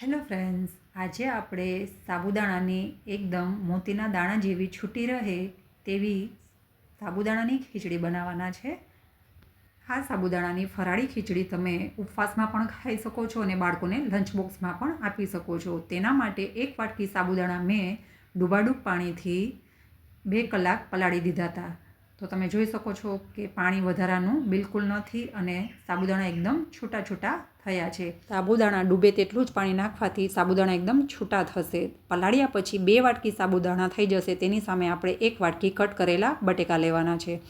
Hello friends, આજે આપણે સાબુદાણાની એકદમ મોતીના દાણા જેવી છૂટી રહે તેવી સાબુદાણાની ખીચડી બનાવવાના છે. આ સાબુદાણાની ફરાળી ખીચડી તમે ઉપવાસમાં પણ ખાઈ શકો છો અને બાળકોને લંચ બોક્સમાં પણ આપી શકો છો. તેના માટે એક વાટકી સાબુદાણા મેં ડૂબાડૂબ પાણીથી બે કલાક પલાળી દીધા હતા. તો તમે જોઈ શકો છો કે પાણી વધારાનું બિલકુલ નથી અને સાબુદાણા એકદમ છૂટા છૂટા થયા છે. સાબુદાણા ડૂબે તેટલું જ પાણી નાખવાથી સાબુદાણા એકદમ છૂટા થશે. પલાળ્યા પછી બે વાટકી સાબુદાણા થઈ જશે, તેની સામે આપણે એક વાટકી કટ કરેલા બટેકા લેવાના છે.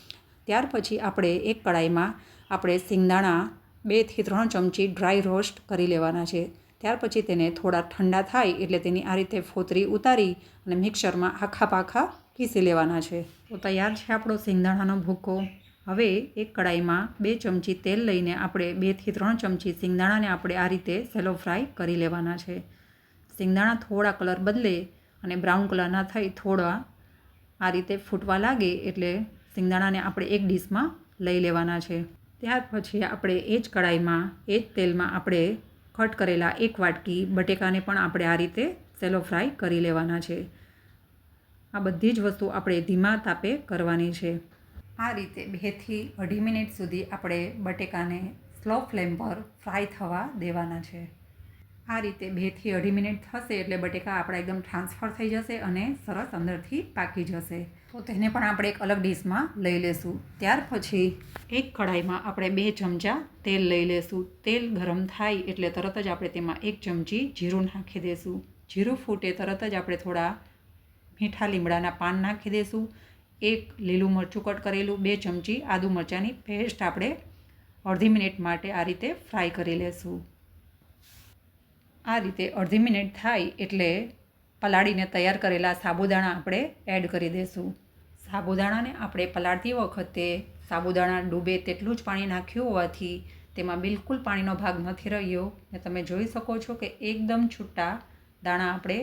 ત્યાર પછી આપણે એક કડાઈમાં આપણે સિંગદાણા બેથી ત્રણ ચમચી ડ્રાય રોસ્ટ કરી લેવાના છે. ત્યાર પછી તેને થોડા ઠંડા થાય એટલે તેની આ રીતે ફોતરી ઉતારી અને મિક્સરમાં આખા પાખા પીસી લેવાના છે. તો તૈયાર છે આપણો સિંગદાણાનો ભૂકો. હવે એક કડાઈમાં બે ચમચી તેલ લઈને આપણે બેથી ત્રણ ચમચી સિંગદાણાને આપણે આ રીતે સેલો ફ્રાય કરી લેવાના છે. સિંગદાણા થોડા કલર બદલે અને બ્રાઉન કલરના થઈ થોડા આ રીતે ફૂટવા લાગે એટલે સિંગદાણાને આપણે એક ડીશમાં લઈ લેવાના છે. ત્યાર પછી આપણે એ જ કડાઈમાં, એ જ તેલમાં આપણે કટ કરેલા એક વાટકી બટેકાને પણ આપણે આ રીતે સેલો ફ્રાય કરી લેવાના છે. આ બધી જ વસ્તુ આપણે ધીમા તાપે કરવાની છે. આ રીતે બેથી અઢી મિનિટ સુધી આપણે બટેકાને સ્લો ફ્લેમ પર ફ્રાય થવા દેવાના છે. આ રીતે બેથી અઢી મિનિટ થશે એટલે બટેકા આપણા એકદમ ટ્રાન્સફર થઈ જશે અને સરસ અંદરથી પાકી જશે. તો તેને પણ આપણે એક અલગ ડીશમાં લઈ લેશું. ત્યાર પછી એક કઢાઈમાં આપણે બે ચમચા તેલ લઈ લેશું. તેલ ગરમ થાય એટલે તરત જ આપણે તેમાં એક ચમચી જીરું નાખી દઈશું જીરું ફૂટે તરત જ આપણે થોડા મીઠા લીમડાના પાન નાખી દઈશું એક લીલું મરચું કટ કરેલું, બે ચમચી આદુ મરચાંની પેસ્ટ આપણે અડધી મિનિટ માટે આ રીતે ફ્રાય કરી લેશું. આ રીતે અડધી મિનિટ થાય એટલે પલાળીને તૈયાર કરેલા સાબુદાણા આપણે એડ કરી દઈશું સાબુદાણાને આપણે પલાળતી વખતે સાબુદાણા ડૂબે તેટલું જ પાણી નાખ્યું હોવાથી તેમાં બિલકુલ પાણીનો ભાગ નથી રહ્યો. ને તમે જોઈ શકો છો કે એકદમ છૂટા દાણા આપણે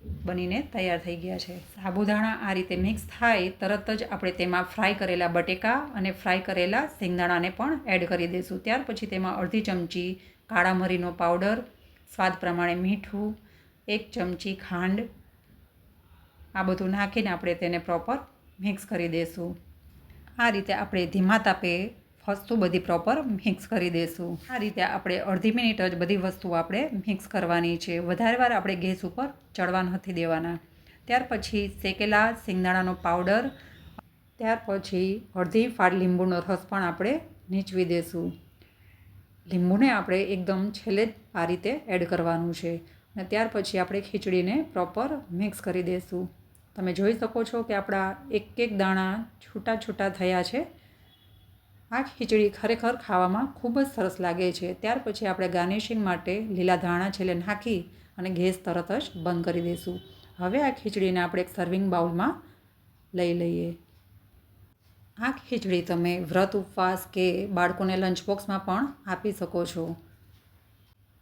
બનીને તૈયાર થઈ ગયા છે. સાબુદાણા આ રીતે મિક્સ થાય, તરત જ આપણે તેમાં ફ્રાય કરેલા બટેકા અને ફ્રાય કરેલા શેંગદાણાને પણ એડ કરી દઈશું. ત્યાર પછી તેમાં અડધી ચમચી કાળા મરીનો પાવડર સ્વાદ પ્રમાણે મીઠું, એક ચમચી ખાંડ, આ બધું નાખીને આપણે તેને પ્રોપર મિક્સ કરી દઈશું. આ રીતે આપણે ધીમા તાપે વસ્તુ બધી પ્રોપર મિક્સ કરી દઈશું આ રીતે આપણે અડધી મિનિટ જ બધી વસ્તુઓ આપણે મિક્સ કરવાની છે. વધારે વાર આપણે ગેસ ઉપર ચડવા નથી દેવાના. ત્યાર પછી શેકેલા શિંગદાણાનો પાવડર ત્યાર પછી અડધી ફાડ લીંબુનો રસ પણ આપણે નીચવી દઈશું લીંબુને આપણે એકદમ છેલ્લે જ આ રીતે એડ કરવાનું છે. અને ત્યાર પછી આપણે ખીચડીને પ્રોપર મિક્સ કરી દઈશું તમે જોઈ શકો છો કે આપણા એક એક દાણા છૂટા છૂટા થયા છે. આ ખીચડી ખરેખર ખાવામાં ખૂબ જ સરસ લાગે છે. ત્યાર પછી આપણે ગાર્નિશિંગ માટે લીલા ધાણા છેલ્લે નાખી અને ગેસ તરત જ બંધ કરી દઈશું. હવે આ ખીચડીને આપણે એક સર્વિંગ બાઉલમાં લઈ લઈએ. આ ખીચડી તમે વ્રત, ઉપવાસ કે બાળકોને લંચ બોક્સમાં પણ આપી શકો છો.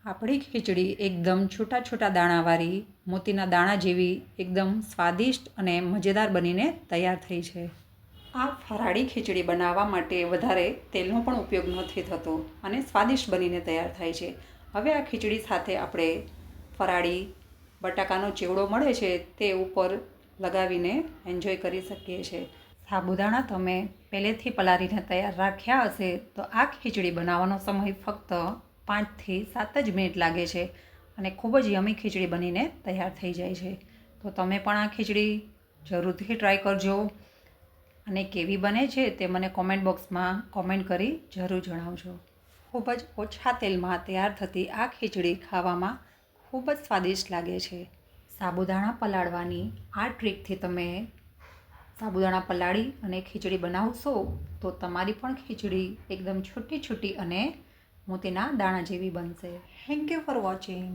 આપણી ખીચડી એકદમ છૂટા છૂટા દાણાવાળી, મોતીના દાણા જેવી, એકદમ સ્વાદિષ્ટ અને મજેદાર બનીને તૈયાર થઈ છે. આ ફરાળી ખીચડી બનાવવા માટે વધારે તેલનો પણ ઉપયોગ નથી થતો અને સ્વાદિષ્ટ બનીને તૈયાર થાય છે. હવે આ ખીચડી સાથે આપણે ફરાળી બટાકાનો ચેવડો મળે છે તે ઉપર લગાવીને એન્જોય કરી શકીએ છીએ સાબુદાણા તમે પહેલેથી પલાળીને તૈયાર રાખ્યા હશે તો આ ખીચડી બનાવવાનો સમય ફક્ત પાંચથી સાત જ મિનિટ લાગે છે અને ખૂબ જ યમી ખીચડી બનીને તૈયાર થઈ જાય છે. તો તમે પણ આ ખીચડી જરૂરથી ટ્રાય કરજો. અને કેવી બને છે તે મને કોમેન્ટ બોક્સમાં કોમેન્ટ કરી જરૂર જણાવજો. ખૂબ જ ઓછા તેલમાં તૈયાર થતી આ ખીચડી ખાવામાં ખૂબ જ સ્વાદિષ્ટ લાગે છે. સાબુદાણા પલાળવાની આ ટ્રીકથી તમે સાબુદાણા પલાળી અને ખીચડી બનાવશો તો તમારી પણ ખીચડી એકદમ છૂટી છૂટી અને મોતીના દાણા જેવી બનશે. Thank you for watching